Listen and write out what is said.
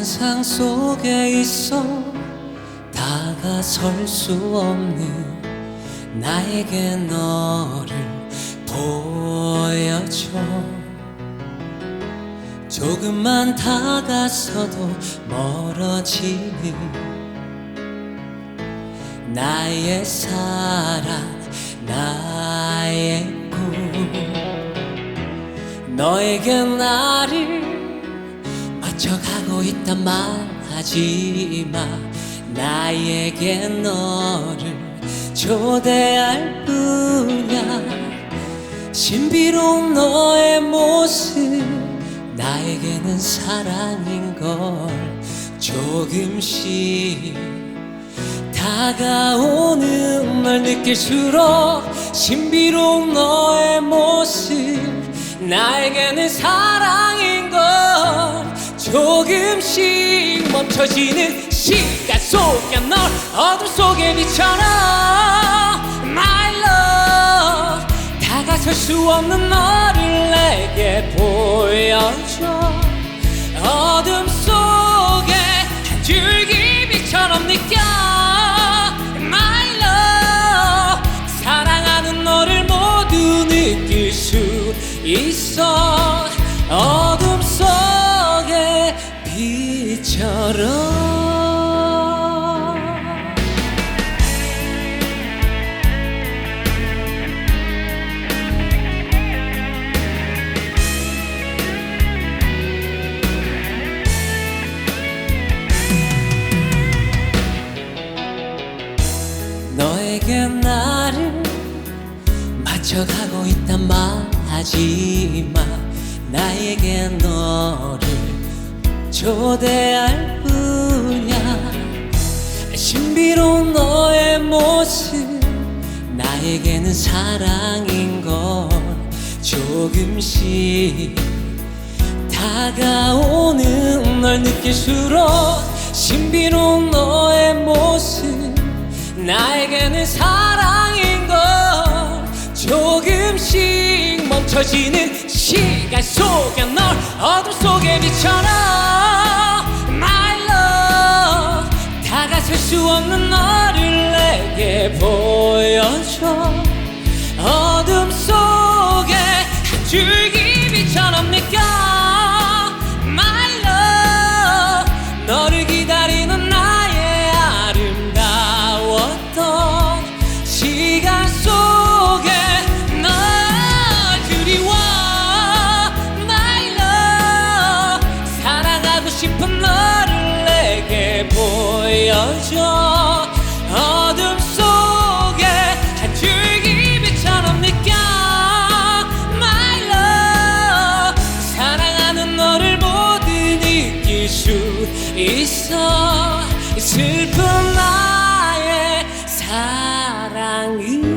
환상 속에 있어 다가설 수 없는 나에게 너를 보여줘. 조금만 다가서도 멀어지는 나의 사랑 나의 꿈. 너에게 나를 맞춰가고 있단 말하지마. 나에게 너를 초대할 뿐이야. 신비로운 너의 모습 나에게는 사랑인 걸 조금씩 다가오는 널 느낄수록 신비로운 너의 모습 나에게는 사랑인 걸 조금씩 멈춰지는 시간 속에 널 어둠 속에 비춰라. My love 다가설 수 없는 너를 내게 보여줘. 어둠 속에 한 줄기 빛처럼 느껴. My love 사랑하는 너를 모두 느낄 수 있어 맞춰가고 있단 말하지마 나에게 너를 초대할 뿐이야. 신비로운 너의 모습 나에게는 사랑인 걸 조금씩 다가오는 널 느낄수록 신비로운 너의 모습 나에게는 사랑 멈춰지는 시간 속에 널 어둠 속에 비춰라. My love 다가설 수 없는 너를 내게 보여줘. 어둠 속에 한 줄기 빛처럼 느껴 싶은 너를 내게 보여줘. 어둠 속에 한 줄기 빛처럼 느껴. My love 사랑하는 너를 모두 느낄 수 있어. 슬픈 나의 사랑을